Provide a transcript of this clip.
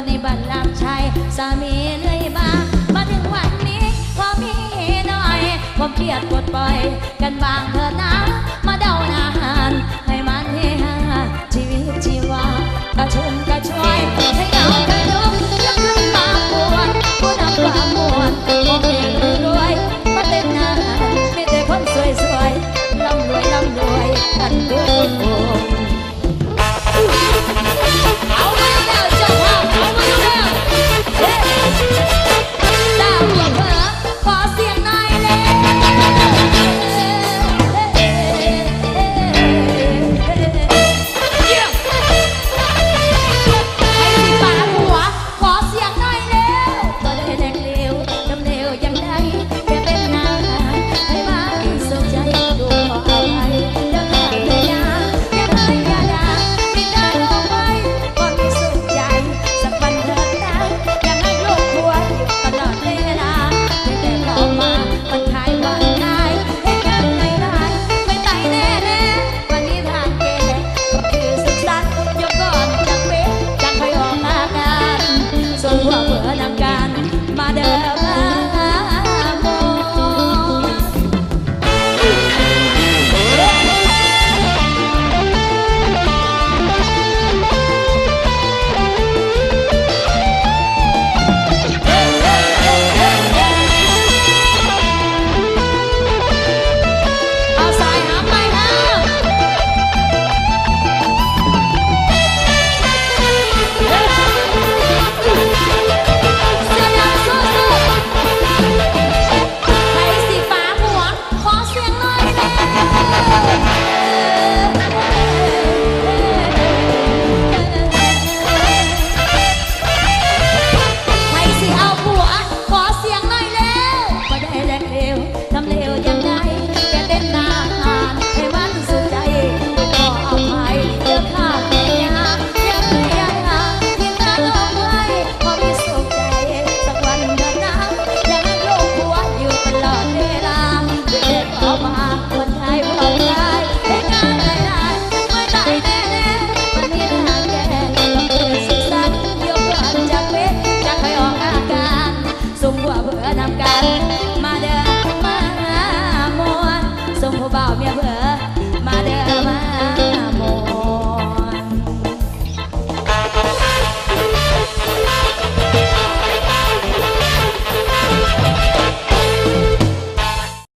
คนในบ้านลำชัยสามีเลยมามาถึงวันนี้พอมีหน่อยผมเครียดปลดปล่อย กันบางเถิดนะมาเดานาหารให้มันเฮฮาชีวิตชีวากระชุ่ม của vợ nam cao